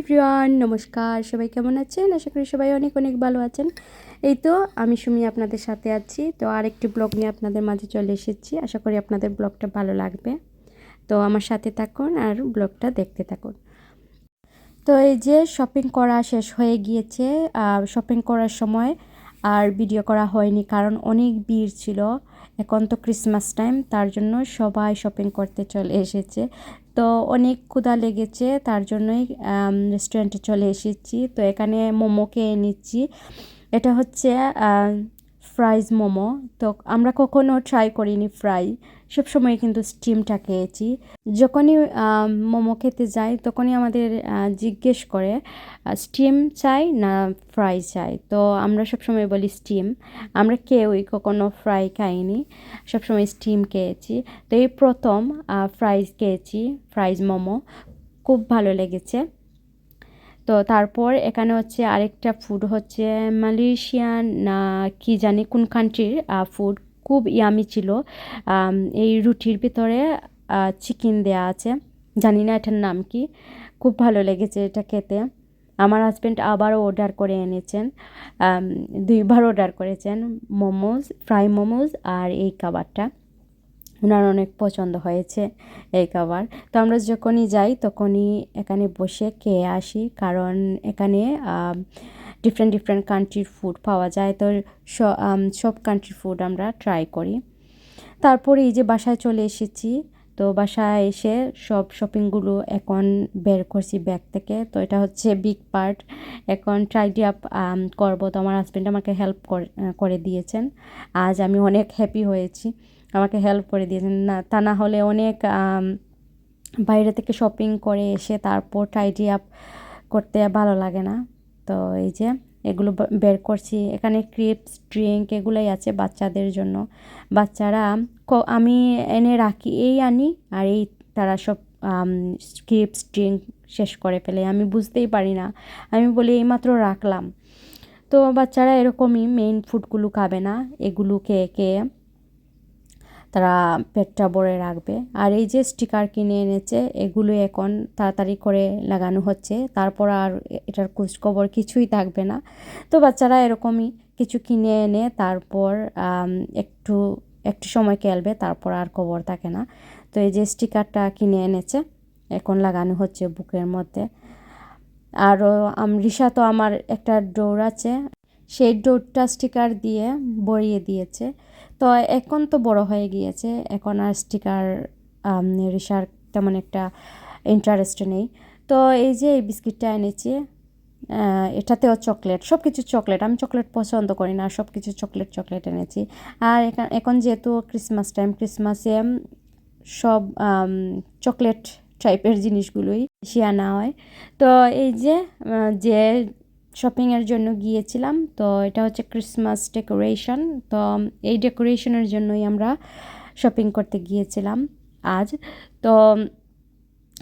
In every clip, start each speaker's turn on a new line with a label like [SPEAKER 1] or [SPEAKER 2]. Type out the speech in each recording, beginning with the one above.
[SPEAKER 1] Everyone, নমস্কার। সবাই কেমন আছেন? আশা করি সবাই অনেক অনেক ভালো আছেন। এই তো আমি সুমি আপনাদের সাথে আছি। তো আরেকটি ব্লগ নিয়ে আপনাদের মাঝে চলে এসেছি। আশা করি আপনাদের ব্লগটা ভালো লাগবে। তো আমার সাথে থাকুন আর ব্লগটা দেখতে থাকুন। তো এই যে শপিং করা শেষ হয়ে গিয়েছে। শপিং করার সময় আর ভিডিও করা হয়নি কারণ অনেক ভিড় ছিল। এখন তো ক্রিসমাস টাইম তার জন্য সবাই শপিং করতে চলে এসেছে। তো অনেক ক্ষুধা লেগেছে, তার জন্যই রেস্টুরেন্টে চলে এসেছি। তো এখানে মোমো খেয়ে নিচ্ছি। এটা হচ্ছে ফ্রাইজ মোমো, তো আমরা কখনো ট্রাই করিনি ফ্রাই সবসময় কিন্তু স্টিমটা খেয়েছি। যখনই মোমো খেতে যাই, তখনই আমাদের জিজ্ঞেস করে স্টিম চাই না ফ্রাই চাই? তো আমরা সবসময় বলি স্টিম আমরা কেউই কখনো ফ্রাই খাইনি। সবসময় স্টিম খেয়েছি। তো এই প্রথম ফ্রাইজ খেয়েছি ফ্রাইজ মোমো। খুব ভালো লেগেছে। তো তারপর এখানে হচ্ছে আরেকটা ফুড হচ্ছে মালয়েশিয়ান না কি জানি কোন কান্ট্রির ফুড খুব ইয়ামি ছিল। এই রুটির ভিতরে চিকেন দেয়া আছে। জানি না এটার নাম কি। খুব ভালো লেগেছে এটা খেতে। আমার হাজব্যান্ড আবারও অর্ডার করে এনেছেন। দুইবার অর্ডার করেছেন। মোমোজ ফ্রাই মোমোজ আর এই খাবারটা ওনার অনেক পছন্দ হয়েছে এই খাবার তো আমরা যখনই যাই, তখনই এখানে বসে খেয়ে আসি, কারণ এখানে ডিফারেন্ট ডিফারেন্ট কান্ট্রির ফুড পাওয়া যায়। তো সব কান্ট্রির ফুড আমরা ট্রাই করি। তারপরে এই যে বাসায় চলে এসেছি, তো বাসায় এসে সব শপিংগুলো এখন বের করছি ব্যাগ থেকে। তো এটা হচ্ছে বিগ পার্ট এখন ট্রাইডি আপ করব। তো আমার হাজব্যান্ড আমাকে হেল্প করে দিয়েছেন। আজ আমি অনেক হ্যাপি হয়েছি। আমাকে হেল্প করে দিয়েছেন। না, তা না হলে অনেক বাইরে থেকে শপিং করে এসে তারপর টাইডি আপ করতে ভালো লাগে না। তো এই যে, এগুলো বের করছি। এখানে ক্রিপস ড্রিঙ্ক এগুলোই আছে বাচ্চাদের জন্য। বাচ্চারা আমি এনে রাখি, এই আনি আর এই তারা সব ক্রিপস ড্রিঙ্ক শেষ করে ফেলে। আমি বুঝতেই পারি না। আমি বলি এইমাত্র রাখলাম। তো বাচ্চারা এরকমই মেইন ফুডগুলো খাবে না। এগুলো খেয়ে খেয়ে তারা পেটটা ভরে রাখবে। আর এই যে স্টিকার কিনে এনেছে, এগুলো এখন তাড়াতাড়ি করে লাগানো হচ্ছে। তারপর আর এটার খোঁজখবর কিছুই থাকবে না। তো বাচ্চারা এরকমই কিছু কিনে এনে তারপর একটু একটু সময় খেলবে, তারপর আর খবর থাকে না। তো এই যে স্টিকারটা কিনে এনেছে, এখন লাগানো হচ্ছে বুকের মধ্যে। আরও রিসা তো আমার একটা ডোর আছে, সেই ডোরটা স্টিকার দিয়ে বড়িয়ে দিয়েছে। তো এখন তো বড় হয়ে গিয়েছে। এখন আর স্টিকার রিসার তেমন একটা ইন্টারেস্ট নেই। তো এই যে এই বিস্কিটটা এনেছি এটাতেও চকলেট সব কিছু চকলেট আমি চকলেট পছন্দ করি না সব কিছু চকলেট চকলেট এনেছি। আর এখন যেহেতু ক্রিসমাস টাইম ক্রিসমাসে সব চকলেট টাইপের জিনিসগুলোই বেশি আনা হয়। তো এই যে যে শপিংয়ের জন্য গিয়েছিলাম। তো এটা হচ্ছে ক্রিসমাস ডেকোরেশন তো এই ডেকোরেশনের জন্যই আমরা শপিং করতে গিয়েছিলাম আজ। তো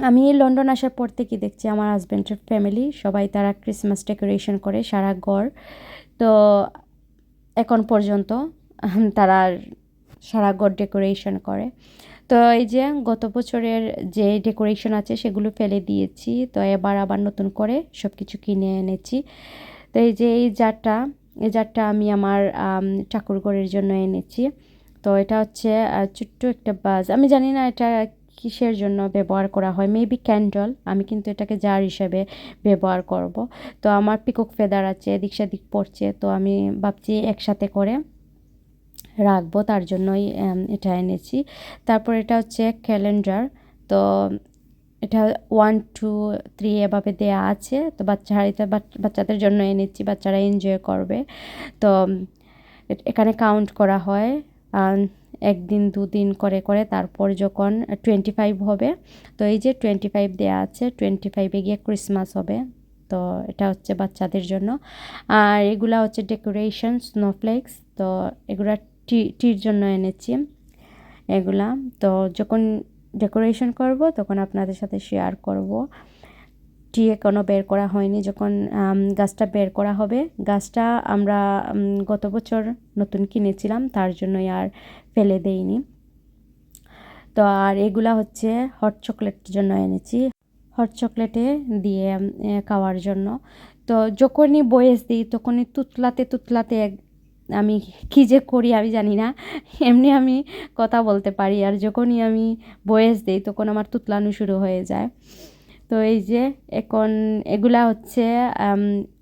[SPEAKER 1] আমি লন্ডন আসার পর থেকে দেখছি আমার হাজব্যান্ডের ফ্যামিলি সবাই তারা ক্রিসমাস ডেকোরেশন করে সারা ঘর। তো এখন পর্যন্ত তারা সারা ঘর ডেকোরেশন করে। তো এই যে গত বছরের যে ডেকোরেশন আছে সেগুলো ফেলে দিয়েছি। তো এবার আবার নতুন করে সব কিছু কিনে এনেছি। তো এই যে এই জারটা এই জারটা আমি আমার ঠাকুরঘরের জন্য এনেছি। তো এটা হচ্ছে ছোট্ট একটা বাজ আমি জানি না এটা কিসের জন্য ব্যবহার করা হয়। মেবি ক্যান্ডল আমি কিন্তু এটাকে জার হিসেবে ব্যবহার করব। তো আমার পিকক ফেদার আছে, এদিক সেদিক পড়ছে। তো আমি ভাবছি একসাথে করে রাখব, তার জন্যই এটা এনেছি। তারপর এটা হচ্ছে ক্যালেন্ডার তো এটা ওয়ান টু থ্রি এভাবে দেয়া আছে। তো বাচ্চা হাড়িতে বাচ্চাদের জন্য এনেছি, বাচ্চারা এনজয় করবে। তো এখানে কাউন্ট করা হয় একদিন, দুদিন করে করে, তারপর যখন টোয়েন্টি ফাইভ হবে, তো এই যে টোয়েন্টি ফাইভ দেওয়া আছে টোয়েন্টি ফাইভে গিয়ে ক্রিসমাস হবে। তো এটা হচ্ছে বাচ্চাদের জন্য। আর এগুলা হচ্ছে ডেকোরেশন স্নোফ্লেক্স তো এগুলা টি, টির জন্য এনেছি এগুলা। তো যখন ডেকোরেশন করব, তখন আপনাদের সাথে শেয়ার করব। টি এখনও বের করা হয়নি, যখন গাছটা বের করা হবে। গাছটা আমরা গত বছর নতুন কিনেছিলাম, তার জন্যই আর ফেলে দেইনি। তো আর এগুলা হচ্ছে হট চকলেটের জন্য এনেছি। হট চকলেটে দিয়ে খাওয়ার জন্য। তো যখনই বয়েস দিই, তখনই তুতলাতে তুতলাতে আমি কী যে করি আমি জানি না। এমনি আমি কথা বলতে পারি আর যখনই আমি বয়েস দিই তখন আমার তুতলানো শুরু হয়ে যায়। তো এই যে এখন এগুলা হচ্ছে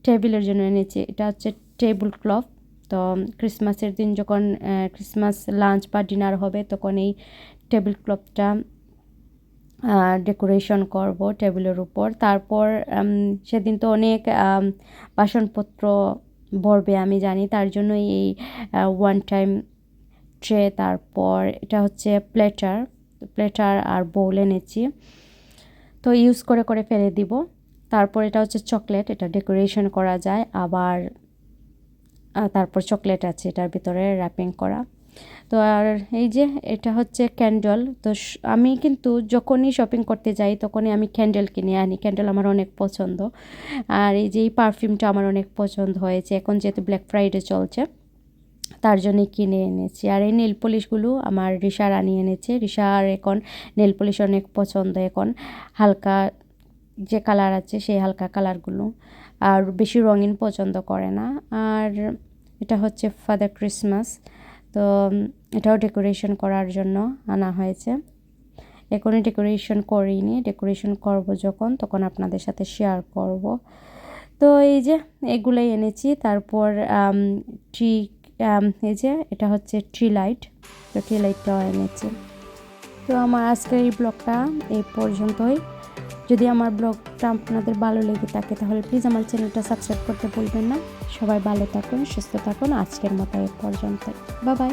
[SPEAKER 1] টেবিলের জন্য এনেছি। এটা হচ্ছে টেবিল ক্লথ। তো ক্রিসমাসের দিন যখন ক্রিসমাস লাঞ্চ বা ডিনার হবে তখন এই টেবিল ক্লথটা ডেকোরেশন করব টেবিলের উপর। তারপর সেদিন তো অনেক বাসনপত্র ভরবে আমি জানি। তার জন্য এই ওয়ান টাইম ট্রে, তারপর এটা হচ্ছে প্লেটার। প্লেটার আর বোল এনেছি। তো ইউজ করে করে ফেলে দিব। তারপর এটা হচ্ছে চকলেট এটা ডেকোরেশন করা যায়। আবার তারপর চকলেট আছে, এটার ভিতরে র্যাপিং করা। তো আর এই যে এটা হচ্ছে ক্যান্ডেল তো আমি কিন্তু যখনই শপিং করতে যাই তখনই আমি ক্যান্ডেল কিনে আনি। ক্যান্ডেল আমার অনেক পছন্দ। আর এই যে এই পারফিউমটা আমার অনেক পছন্দ হয়েছে। এখন যেহেতু ব্ল্যাক ফ্রাইডে চলছে, তার জন্যে কিনে এনেছি। আর এই নেল পলিশগুলো আমার রিশার আনিয়ে এনেছে। রিশার এখন নেল পলিশ অনেক পছন্দ এখন। হালকা যে কালার আছে সেই হালকা কালারগুলো আর বেশি রঙিন পছন্দ করে না। আর এটা হচ্ছে ফাদার ক্রিসমাস তো এটাও ডেকোরেশন করার জন্য আনা হয়েছে। এখনই ডেকোরেশন করিনি ডেকোরেশন করব যখন, তখন আপনাদের সাথে শেয়ার করব। তো এই যে, এগুলোই এনেছি। তারপর ট্রি এই যে, এটা হচ্ছে ট্রি লাইট তো ট্রি লাইটটাও এনেছি। তো আমার আজকের এই ব্লগটা এই পর্যন্তই। যদি আমার ব্লগটা আপনাদের ভালো লেগে থাকে, তাহলে প্লিজ আমার চ্যানেলটা সাবস্ক্রাইব করতে ভুলবেন না। সবাই ভালো থাকুন, সুস্থ থাকুন। আজকের মতো এ পর্যন্ত বাই বাই